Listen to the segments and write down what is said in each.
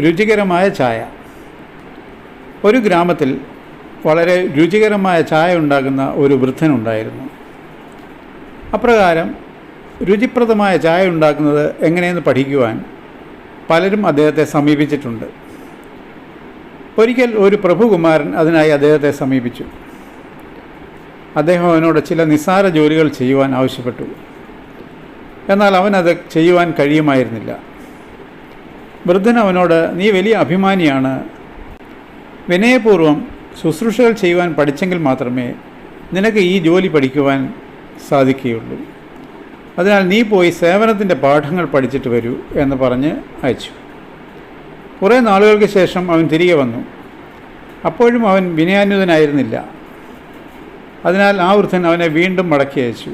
രുചികരമായ ചായ. ഒരു ഗ്രാമത്തിൽ വളരെ രുചികരമായ ചായ ഉണ്ടാകുന്ന ഒരു വൃദ്ധനുണ്ടായിരുന്നു. അപ്രകാരം രുചിപ്രദമായ ചായ ഉണ്ടാക്കുന്നത് എങ്ങനെയെന്ന് പഠിക്കുവാൻ പലരും അദ്ദേഹത്തെ സമീപിച്ചിട്ടുണ്ട്. ഒരിക്കൽ ഒരു പ്രഭുകുമാരൻ അതിനായി അദ്ദേഹത്തെ സമീപിച്ചു. അദ്ദേഹം അവനോട് ചില നിസ്സാര ജോലികൾ ചെയ്യുവാൻ ആവശ്യപ്പെട്ടു. എന്നാൽ അവനത് ചെയ്യുവാൻ കഴിയുമായിരുന്നില്ല. വൃദ്ധൻ അവനോട് നീ വലിയ അഭിമാനിയാണ്. വിനയപൂർവം ശുശ്രൂഷകൾ ചെയ്യുവാൻ പഠിച്ചെങ്കിൽ മാത്രമേ നിനക്ക് ഈ ജോലി പഠിക്കുവാൻ സാധിക്കുകയുള്ളൂ. അതിനാൽ നീ പോയി സേവനത്തിന്റെ പാഠങ്ങൾ പഠിച്ചിട്ട് വരൂ എന്ന് പറഞ്ഞ് അയച്ചു. കുറേ നാളുകൾക്ക് ശേഷം അവൻ തിരികെ വന്നു. അപ്പോഴും അവൻ വിനയാന്യുതനായിരുന്നില്ല അതിനാൽ ആ വൃദ്ധൻ അവനെ വീണ്ടും മടക്കി അയച്ചു.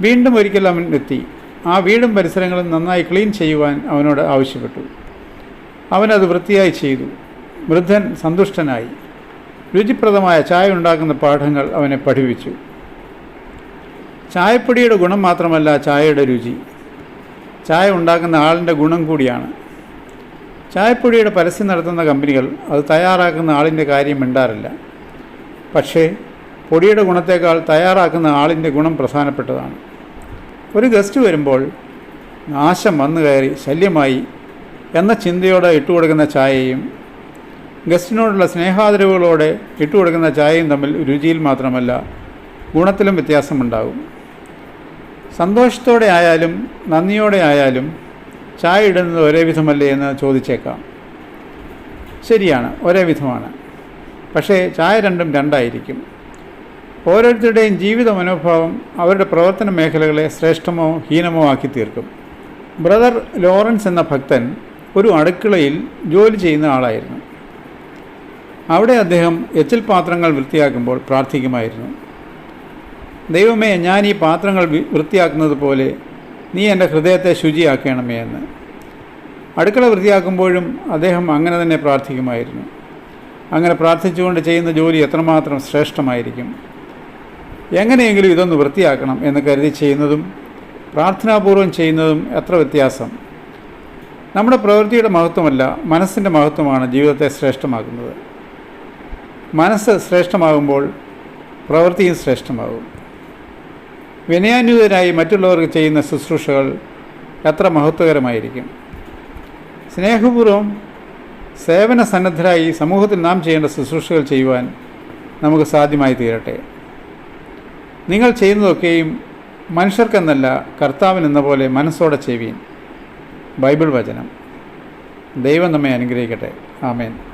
വീണ്ടും ഒരിക്കൽ അവൻ എത്തി. ആ വീടും പരിസരങ്ങളും നന്നായി ക്ലീൻ ചെയ്യുവാൻ അവനോട് ആവശ്യപ്പെട്ടു. അവനത് വൃത്തിയായി ചെയ്തു. വൃദ്ധൻ സന്തുഷ്ടനായി. രുചിപ്രദമായ ചായ ഉണ്ടാക്കുന്ന പാഠങ്ങൾ അവനെ പഠിപ്പിച്ചു. ചായപ്പൊടിയുടെ ഗുണം മാത്രമല്ല ചായയുടെ രുചി. ചായ ഉണ്ടാക്കുന്ന ആളിന്റെ ഗുണം കൂടിയാണ്. ചായപ്പൊടിയുടെ പരസ്യം നടത്തുന്ന കമ്പനികൾ അത് തയ്യാറാക്കുന്ന ആളിന്റെ കാര്യം മിണ്ടാറില്ല. പക്ഷേ പൊടിയുടെ ഗുണത്തേക്കാൾ തയ്യാറാക്കുന്ന ആളിന്റെ ഗുണം പ്രധാനപ്പെട്ടതാണ്. ഒരു ഗസ്റ്റ് വരുമ്പോൾ നാശം വന്നു കയറി ശല്യമായി എന്ന ചിന്തയോടെ ഇട്ടുകൊടുക്കുന്ന ചായയും ഗസ്റ്റിനോടുള്ള സ്നേഹാദരവുകളോടെ ഇട്ടുകൊടുക്കുന്ന ചായയും തമ്മിൽ രുചിയിൽ മാത്രമല്ല ഗുണത്തിലും വ്യത്യാസമുണ്ടാകും. സന്തോഷത്തോടെ ആയാലും നന്ദിയോടെ ആയാലും ചായ ഇടുന്നത് ഒരേ വിധമല്ലേ എന്ന് ചോദിച്ചേക്കാം. ശരിയാണ് ഒരേ വിധമാണ്. പക്ഷേ ചായ രണ്ടും രണ്ടായിരിക്കും. ഓരോരുത്തരുടെയും ജീവിത മനോഭാവം അവരുടെ പ്രവർത്തന മേഖലകളെ ശ്രേഷ്ഠമോ ഹീനമോ ആക്കി തീർക്കും ബ്രദർ ലോറൻസ് എന്ന ഭക്തൻ ഒരു അടുക്കളയിൽ ജോലി ചെയ്യുന്ന ആളായിരുന്നു. അവിടെ അദ്ദേഹം എച്ചിൽ പാത്രങ്ങൾ വൃത്തിയാക്കുമ്പോൾ പ്രാർത്ഥിക്കുമായിരുന്നു. ദൈവമേ ഞാൻ ഈ പാത്രങ്ങൾ വൃത്തിയാക്കുന്നത് പോലെ നീ എന്റെ ഹൃദയത്തെ ശുചിയാക്കണമേ എന്ന്. അടുക്കള വൃത്തിയാക്കുമ്പോഴും അദ്ദേഹം അങ്ങനെ തന്നെ പ്രാർത്ഥിക്കുമായിരുന്നു. അങ്ങനെ പ്രാർത്ഥിച്ചുകൊണ്ട് ചെയ്യുന്ന ജോലി എത്രമാത്രം ശ്രേഷ്ഠമായിരിക്കും. എങ്ങനെയെങ്കിലും ഇതൊന്ന് വൃത്തിയാക്കണം എന്ന് കരുതി ചെയ്യുന്നതും പ്രാർത്ഥനാപൂർവം ചെയ്യുന്നതും എത്ര വ്യത്യാസം. നമ്മുടെ പ്രവൃത്തിയുടെ മഹത്വമല്ല മനസ്സിന്റെ മഹത്വമാണ് ജീവിതത്തെ ശ്രേഷ്ഠമാക്കുന്നത്. മനസ്സ് ശ്രേഷ്ഠമാകുമ്പോൾ പ്രവൃത്തിയും ശ്രേഷ്ഠമാകും. വിനയാന്വിതരായി മറ്റുള്ളവർക്ക് ചെയ്യുന്ന ശുശ്രൂഷകൾ എത്ര മഹത്വകരമായിരിക്കും. സ്നേഹപൂർവം സേവന സന്നദ്ധരായി സമൂഹത്തിൽ നാം ചെയ്യേണ്ട ശുശ്രൂഷകൾ ചെയ്യുവാൻ നമുക്ക് സാധ്യമായി തീരട്ടെ നിങ്ങൾ ചെയ്യുന്നതൊക്കെയും മനുഷ്യർക്കെന്നല്ല കർത്താവിനെന്ന പോലെ മനസ്സോടെ ചെയ്യുവീൻ. ബൈബിൾ വചനം. ദൈവം നമ്മെ അനുഗ്രഹിക്കട്ടെ. ആമേൻ.